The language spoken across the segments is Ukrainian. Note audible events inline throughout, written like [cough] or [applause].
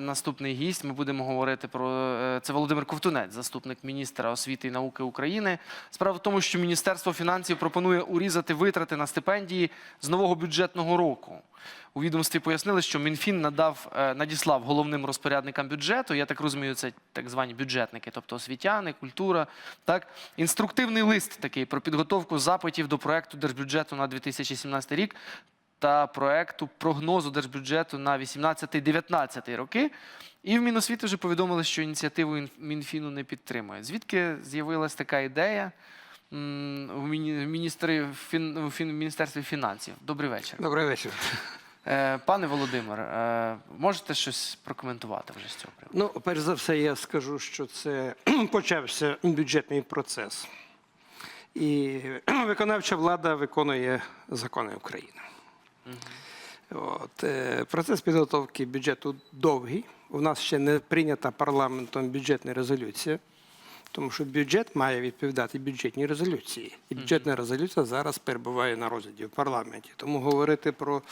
наступний гість. Ми будемо говорити про е, це Володимир Ковтунець, заступник міністра освіти і науки України. Справа в тому, що Міністерство фінансів пропонує урізати витрати на стипендії з нового бюджетного року. У відомстві пояснили, що Мінфін надав е, надіслав головним розпорядникам бюджету. Я так розумію, це так звані бюджетники, тобто освітяни, культура. Так, інструктивний лист такий про підготовку запитів до проекту держбюджету на 2017 рік та проекту прогнозу держбюджету на 18-19 роки. І в Міносвіти вже повідомили, що ініціативу Інф- Мінфіну не підтримують. Звідки з'явилась така ідея м, в міні- в фін- в Міністерстві фінансів? Добрий вечір. Добрий вечір. Е, Пане Володимир, е, можете щось прокоментувати вже з цього приводу? Ну, перш за все, я скажу, що це [clears throat] почався бюджетний процес. І [clears throat] виконавча влада виконує закони України. От, е, процес підготовки бюджету довгий. У нас ще не прийнята парламентом бюджетна резолюція, тому що бюджет має відповідати бюджетній резолюції. І бюджетна резолюція зараз перебуває на розгляді в парламенті. Тому говорити про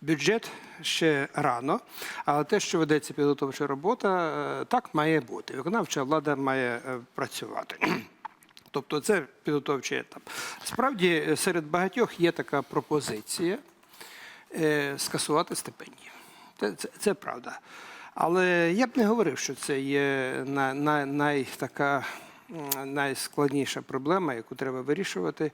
бюджет ще рано. Але те, що ведеться підготовча робота, е, так має бути. Виконавча влада має е, працювати. Тобто це підготовчий етап. Справді, серед багатьох є така пропозиція скасувати стипендії. Це, це, це правда. Але я б не говорив, що це є на, на, най, така, найскладніша проблема, яку треба вирішувати.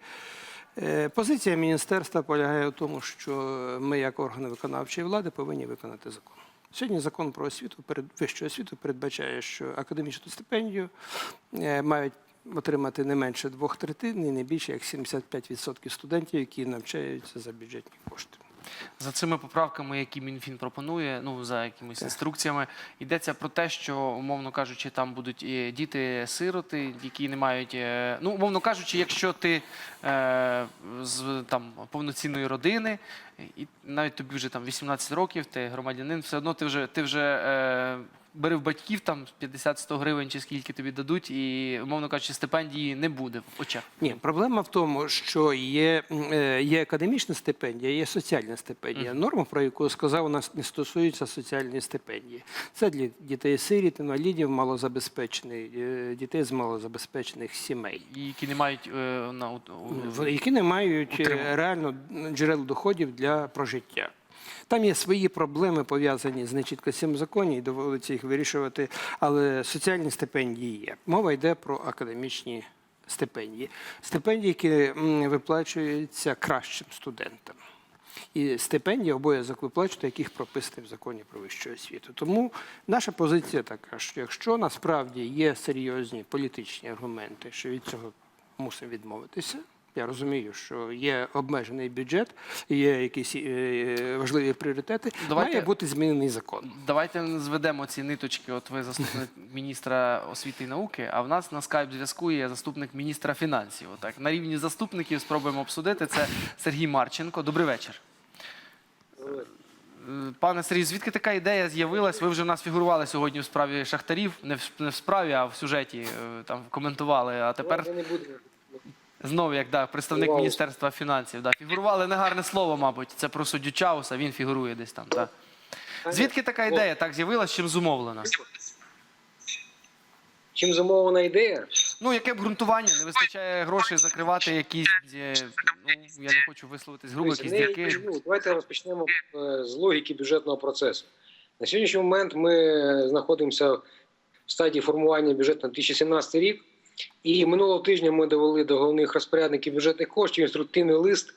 Е, Позиція міністерства полягає в тому, що ми, як органи виконавчої влади, повинні виконати закон. Сьогодні закон про освіту, вищу освіту передбачає, що академічну стипендію е, мають отримати не менше двох третин і не більше як 75% студентів, які навчаються за бюджетні кошти. За цими поправками, які Мінфін пропонує, ну за якимись інструкціями, йдеться про те, що, умовно кажучи, там будуть і діти-сироти, які не мають. е, Ну, умовно кажучи, якщо ти е, з там повноцінної родини, і навіть тобі вже там 18 років, ти громадянин, все одно ти вже ти вже. Е, Бери в батьків там 50-100 гривень чи скільки тобі дадуть, і, умовно кажучи, стипендії не буде в очах. Ні, проблема в тому, що є, е, є академічна стипендія, є соціальна стипендія. Норма, про яку я сказав, у нас не стосується соціальної стипендії. Це для дітей сиріт, інвалідів, малозабезпечених, е, дітей з малозабезпечених сімей. Які не мають е, на які не мають Утримання. реально джерел доходів для прожиття. Там є свої проблеми пов'язані з нечіткостями в законі, і доводиться їх вирішувати. Але соціальні стипендії є. Мова йде про академічні стипендії. Стипендії, які виплачуються кращим студентам. І стипендії обов'язок виплачувати, яких прописаний в законі про вищу освіту. Тому наша позиція така, що якщо насправді є серйозні політичні аргументи, що від цього мусимо відмовитися. Я розумію, що є обмежений бюджет, є якісь е, важливі пріоритети. Давайте- Має бути змінений закон. Давайте зведемо ці ниточки. От ви заступник [laughs] міністра освіти і науки, а в нас на скайп зв'язку є заступник міністра фінансів. Отак на рівні заступників спробуємо обсудити. Це Сергій Марченко. Добрий вечір. Е, Пане Сергію, звідки така ідея з'явилась? Ви вже в нас фігурували сьогодні у справі шахтарів, не в, не в справі, а в сюжеті е, там коментували. А тепер не будемо. Знову як да, представник Фігурували. міністерства фінансів. Да, фігурували негарне слово, мабуть. Це про суддю Чауса. Він фігурує десь там. Да. Звідки така ідея так з'явилась, чим зумовлена? Чим замовлена ідея? Ну, яке б ґрунтування? Не вистачає грошей закривати якісь, е, ну, я не хочу висловитись грубо, якісь Не дірки. Давайте розпочнемо е, з логіки бюджетного процесу. На сьогоднішній момент ми знаходимося в стадії формування бюджету на 2017 рік. І минулого тижня ми довели до головних розпорядників бюджетних коштів інструктивний лист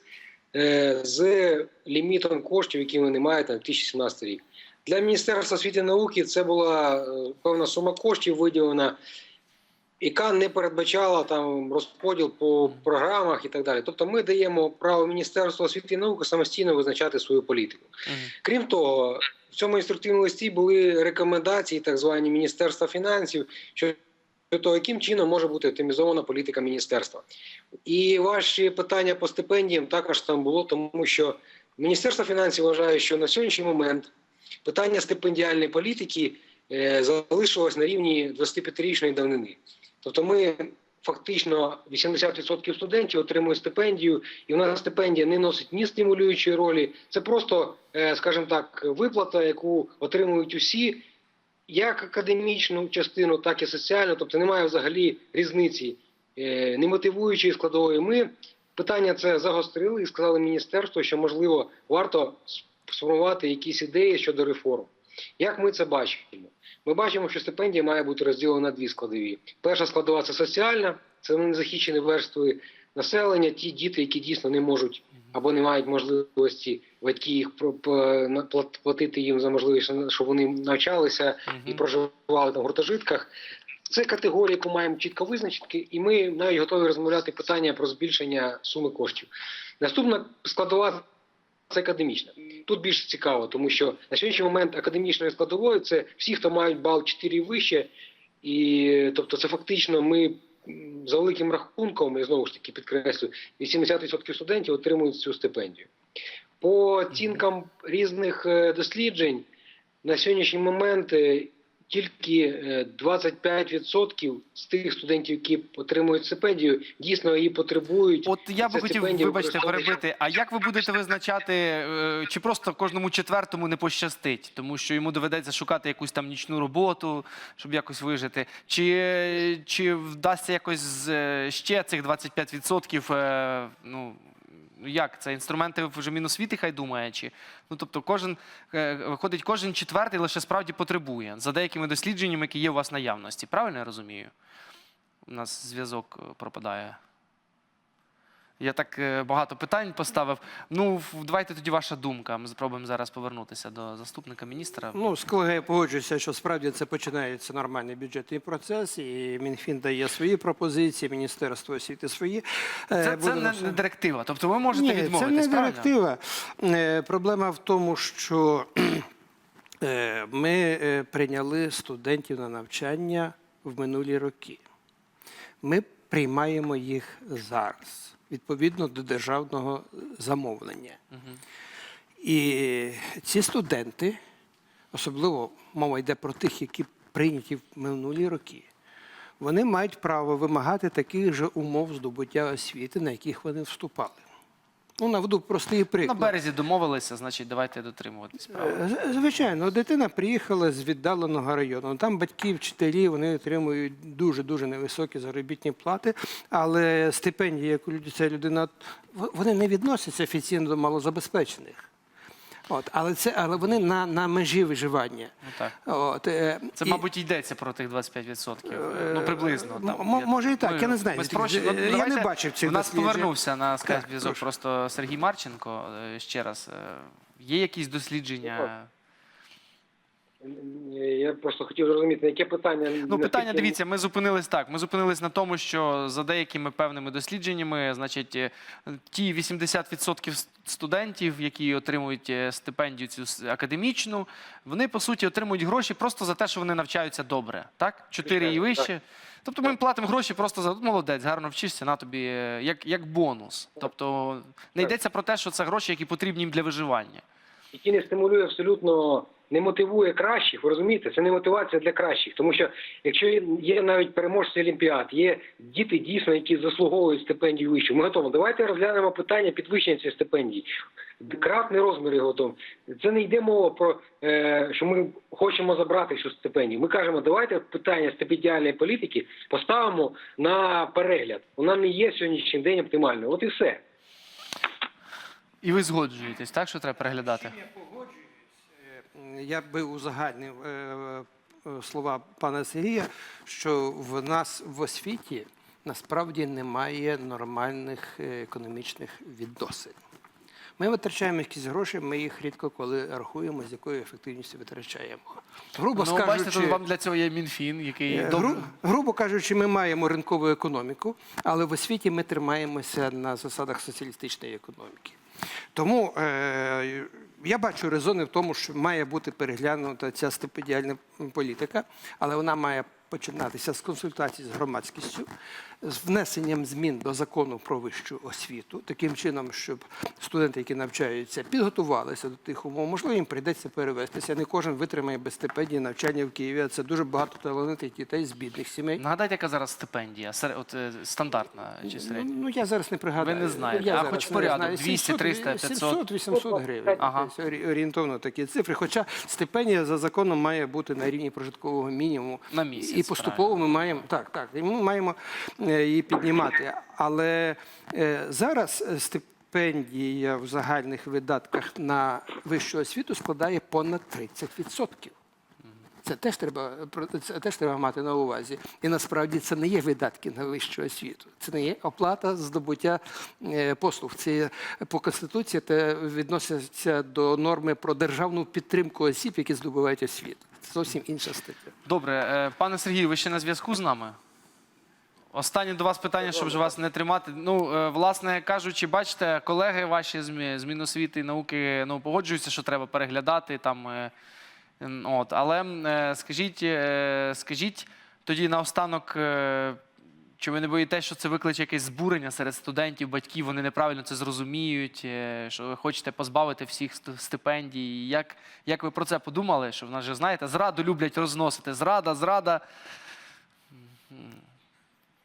е, з лімітом коштів, які вони мають на 2017 рік. Для Міністерства освіти і науки це була е, певна сума коштів виділена, яка не передбачала там розподіл по програмах і так далі. Тобто ми даємо право Міністерству освіти і науки самостійно визначати свою політику. Мгм. Крім того, в цьому інструктивному листі були рекомендації, так звані Міністерства фінансів, щодо того, яким чином може бути оптимізована політика міністерства. І ваші питання по стипендіям також там було, тому що Міністерство фінансів вважає, що на сьогоднішній момент питання стипендіальної політики е, залишилось на рівні 25-річної давнини. Тобто ми фактично 80% студентів отримують стипендію, і в нас стипендія не носить ні стимулюючої ролі. Це просто, е, скажімо так, виплата, яку отримують усі, як академічну частину, так і соціальну, тобто немає взагалі різниці е, немотивуючої складової. Ми питання це загострили і сказали міністерству, що можливо варто сформувати якісь ідеї щодо реформ. Як ми це бачимо? Ми бачимо, що стипендія має бути розділена на дві складові. Перша складова це соціальна, це незахищені верстви населення, ті діти, які дійсно не можуть або не мають можливості батьки їх платити їм за можливість, щоб вони навчалися і проживали там в гуртожитках. Це категорія, яку маємо чітко визначити, і ми навіть готові розмовляти питання про збільшення суми коштів. Наступна складова це академічна. Тут більш цікаво, тому що на сьогоднішній момент академічною складовою це всі, хто мають бал 4 і вище, і тобто це фактично ми за великим рахунком, і знову ж таки підкреслюю, 80% студентів отримують цю стипендію. По оцінкам різних е, досліджень на сьогоднішній момент е, тільки е, 25% з тих студентів, які отримують стипендію, дійсно її потребують. От я би хотів, вибачте, перебити. А як ви будете визначати, е, чи просто кожному четвертому не пощастить, тому що йому доведеться шукати якусь там нічну роботу, щоб якось вижити? Чи, чи вдасться якось е, ще цих 25%, е, ну, ну, як це інструменти вже Міносвіти хай думає, чи ну тобто кожен е, виходить, кожен четвертий лише справді потребує за деякими дослідженнями, які є у вас наявності. Правильно я розумію? У нас зв'язок е, пропадає. Я так е, багато питань поставив. Ну, давайте тоді ваша думка. Ми спробуємо зараз повернутися до заступника міністра. Ну, з колегою погоджуюся, що справді це починається нормальний бюджетний процес, і Мінфін дає свої пропозиції, Міністерство освіти свої. Е, Це, це не, все- директива. Тобто ви можете Ні, відмовитись, це не правильно? директива. Е, Проблема в тому, що ми прийняли студентів на навчання в минулі роки. Ми приймаємо їх зараз відповідно до державного замовлення. Угу. І ці студенти, особливо мова йде про тих, які прийняті в минулі роки, вони мають право вимагати таких же умов здобуття освіти, на яких вони вступали. Ну, наведу простий На березі домовилися, значить, давайте дотримуватись правил. Е, Звичайно, дитина приїхала з віддаленого району. Там батьки, вчителі, вони отримують дуже-дуже невисокі заробітні плати, але стипендії, яку ця людина, вони не відносяться офіційно до малозабезпечених. От, але, це, але вони на, на межі виживання. Ну так. От, е, Це, і- мабуть, йдеться про тих 25%. Ну, приблизно. Там, м- може і так, я не знаю, Спрощ... Я Давайте... не бачив цих У нас повернувся на скайп зв'язок просто Сергій Марченко. Е, Ще раз, е, є якісь дослідження? Я просто хотів зрозуміти, яке питання Ну, питання, дивіться, ми зупинились так. Ми зупинились на тому, що за деякими певними дослідженнями, значить, е, ті 80% студентів, які отримують е, стипендію цю академічну, вони по суті отримують гроші просто за те, що вони навчаються добре. Так? Чотири і вище. Тобто ми їм платимо гроші просто за молодець, гарно вчишся, на тобі е, як, як бонус. Тобто не йдеться про те, що це гроші, які потрібні їм для виживання. який не стимулює абсолютно, не мотивує кращих. Ви розумієте, це не мотивація для кращих. Тому що якщо є- навіть переможці Олімпіад, є діти дійсно, які заслуговують стипендію вищу. Ми готові. Давайте розглянемо питання підвищення цієї стипендії. Кратний розмір його там. Це не йде мова про е, що ми хочемо забрати цю стипендію. Ми кажемо, давайте питання стипендіальної політики поставимо на перегляд. Вона не є сьогоднішній день оптимальною. От і все. І ви згоджуєтесь, так, що треба переглядати? Я би узагальнив е, е, слова пана Сергія, що в нас в освіті насправді немає нормальних е, економічних відносин. Ми витрачаємо якісь гроші, ми їх рідко коли рахуємо, з якою ефективністю витрачаємо. Грубо Ну, бачите, тут вам для цього є Мінфін, який гру- грубо кажучи, ми маємо ринкову економіку, але в освіті ми тримаємося на засадах соціалістичної економіки. Тому е, я бачу резони в тому, що має бути переглянута ця стипендіальна політика, але вона має починатися з консультацій з громадськістю, з внесенням змін до закону про вищу освіту, таким чином, щоб студенти, які навчаються, підготувалися до тих умов. Можливо, їм прийдеться перевестися. Не кожен витримає без стипендії навчання в Києві. А це дуже багато талановитих дітей з бідних сімей. Нагадайте, яка зараз стипендія? Сер- От, е, стандартна чи середня? Ну, я зараз не пригадаю. Ви не знаєте. Я А хоч порядок, знаю. 200, 300, 500? 700, 800 гривень. Ага. Орі- орієнтовно такі цифри. Хоча стипендія за законом має бути на рівні прожиткового мінімуму. На місяць, І поступово ми маємо, так, так, і ми маємо е, її піднімати. Але е, зараз е, стипендія в загальних видатках на вищу освіту складає понад 30%. Це теж треба це теж треба мати на увазі. І насправді це не є видатки на вищу освіту. Це не є оплата здобуття е, послуг. Це по конституції те відноситься до норми про державну підтримку осіб, які здобувають освіту. Це зовсім інша стаття. Добре, е, пане Сергію, ви ще на зв'язку з нами? Останнє до вас питання, щоб ж вас не тримати. Ну, е, власне кажучи, бачите, колеги ваші з Мі- Міносвіти і науки ну, погоджуються, що треба переглядати там. е, От, але е, скажіть, скажіть тоді наостанок, чи ви не боїтесь, що це викличе якесь збурення серед студентів, батьків, вони неправильно це зрозуміють, що ви хочете позбавити всіх стипендій. Як, як ви про це подумали? Що в нас же, знаєте, зраду люблять розносити. Зрада, зрада.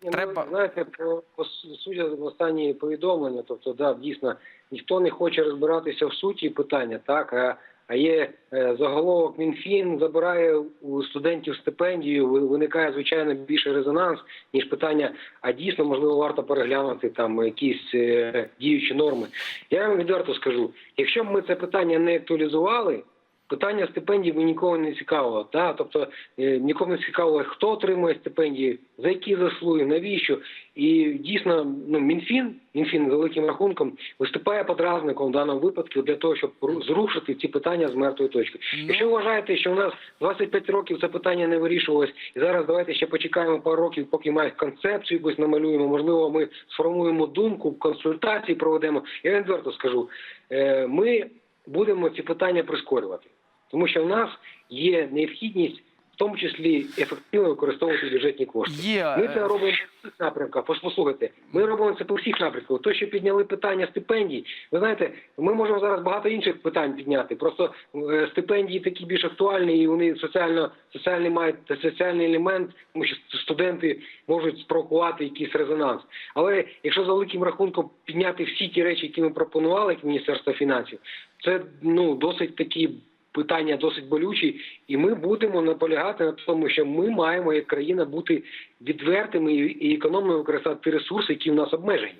Ні, Треба- Ну, знаєте, по, по с- судя з останні повідомлення, тобто, да, дійсно, ніхто не хоче розбиратися в суті питання, так, а, а є е, заголовок Мінфін забирає у студентів стипендію, виникає, звичайно, більше резонанс, ніж питання, а дійсно, можливо, варто переглянути там якісь е, діючі норми. Я вам відверто скажу, якщо б ми це питання не актуалізували, Питання стипендій ви нікого не цікавило. Да? Тобто е, нікого не цікавило, хто отримує стипендії, за які заслуги, навіщо. І дійсно, ну Мінфін, Мінфін з великим рахунком виступає подразником в даному випадку для того, щоб зрушити ці питання з мертвої точки. Якщо ви вважаєте, що у нас 25 років це питання не вирішувалось, і зараз давайте ще почекаємо пару років, поки ми концепцію якусь намалюємо. Можливо, ми сформуємо думку, консультації проведемо. Я відверто скажу, е, ми будемо ці питання прискорювати. Тому що в нас є необхідність, в тому числі ефективно використовувати бюджетні кошти. Є, Ми е, це робимо по всіх напрямках. Послухайте, ми робимо це по всіх напрямках. То, що підняли питання стипендій, ви знаєте, ми можемо зараз багато інших питань підняти. Просто е, стипендії такі більш актуальні, і вони соціально соціальний мають соціальний елемент, тому що студенти можуть спровокувати якийсь резонанс. Але якщо за великим рахунком підняти всі ті речі, які ми пропонували як Міністерство фінансів, це ну досить такі питання досить болючі, і ми будемо наполягати на тому, що ми маємо як країна бути відвертими і економно використати ресурси, які в нас обмежені.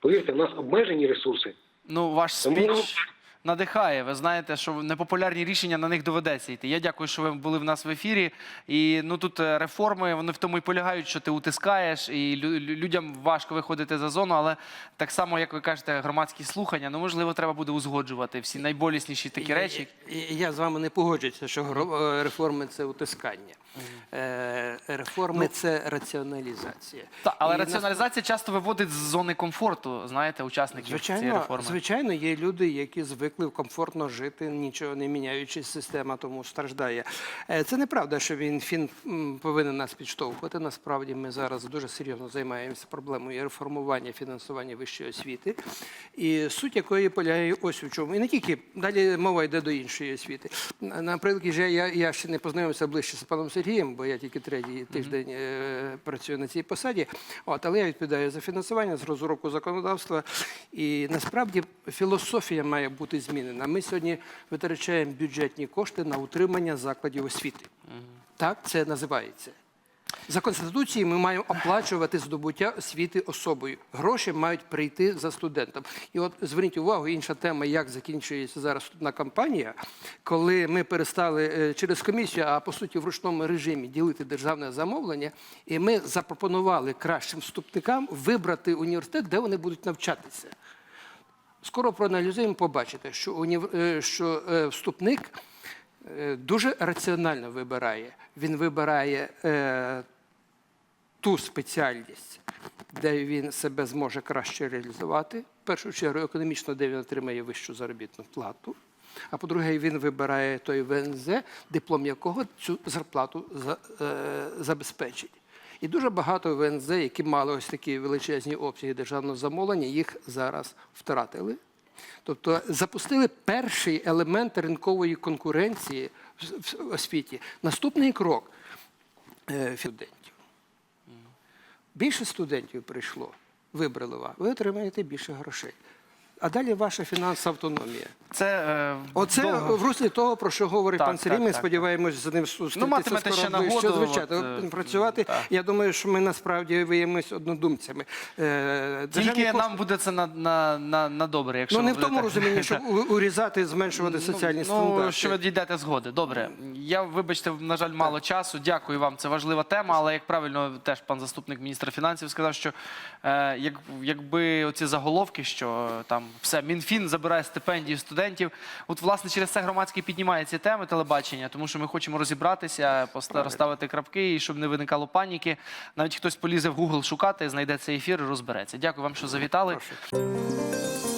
Повірте, в нас обмежені ресурси. Ну, ваш спіч надихає. Ви знаєте, що непопулярні рішення на них доведеться йти. Я дякую, що ви були в нас в ефірі. І ну тут е, реформи вони в тому і полягають, що ти утискаєш, і лю- лю- людям важко виходити за зону. Але так само, як ви кажете, громадські слухання, ну можливо, треба буде узгоджувати всі найболісніші такі речі. І- і Я з вами не погоджуюся, що е, реформи це утискання. Е, Реформи це раціоналізація. Та, але І нас- раціоналізація часто виводить з зони комфорту, знаєте, учасників цієї реформи. звичайно, є люди, які звикли комфортно жити, нічого не міняючи, система тому страждає. Е, Це неправда, що він фін повинен нас підштовхувати. Насправді ми зараз дуже серйозно займаємося проблемою реформування фінансування вищої освіти, і суть якої полягає ось у чому. І не тільки далі мова йде до іншої освіти. Наприклад, я, я, ще не познайомився ближче з паном Сергієм, бо я тільки третій тиждень е, працюю на цій посаді. От, але я відповідаю за фінансування, з розробку законодавства. І насправді філософія має бути змінена. Ми сьогодні витрачаємо бюджетні кошти на утримання закладів освіти. Так це називається. За конституцією ми маємо оплачувати здобуття освіти особою. Гроші мають прийти за студентом. І от зверніть увагу, інша тема, як закінчується зараз вступна кампанія, коли ми перестали е, через комісію, а по суті в ручному режимі ділити державне замовлення, і ми запропонували кращим вступникам вибрати університет, де вони будуть навчатися. Скоро проаналізуємо, побачите, що, унів... е, що е, вступник е, дуже раціонально вибирає. Він вибирає ту спеціальність, де він себе зможе краще реалізувати. В першу чергу економічно, де він отримає вищу заробітну плату. А по-друге, він вибирає той ВНЗ, диплом якого цю зарплату за, забезпечить. І дуже багато ВНЗ, які мали ось такі величезні обсяги державного замовлення, їх зараз втратили. Тобто запустили перший елемент ринкової конкуренції в освіті. Наступний крок е, студентів. Більше студентів прийшло, вибрали вас, ви отримаєте більше грошей. А далі ваша фінансова автономія. Це е, Оце довго. в руслі того, про що говорить Так, пан Сергій. Ми так, сподіваємось за ним зустрітися матимете скоро ще нагоду, звичайно, от, е, працювати. так. Я думаю, що ми насправді виявимось однодумцями. Е, Тільки кошти- нам буде це на, на, на, на добре, якщо Ну, не в тому розумінні, щоб урізати, зменшувати соціальні ну, стандарти. що ви дійдете згоди. Добре. Я, вибачте, на жаль, мало часу. Дякую вам. Це важлива тема. Але як правильно теж пан заступник міністра фінансів сказав, що е, як, якби оці заголовки, що е, там все, Мінфін забирає стипендії студентів. От, власне, через це громадський піднімає ці теми телебачення, тому що ми хочемо розібратися, розставити крапки, і щоб не виникало паніки. Навіть хтось полізе в Google шукати, знайде цей ефір і розбереться. Дякую вам, що завітали. Прошу.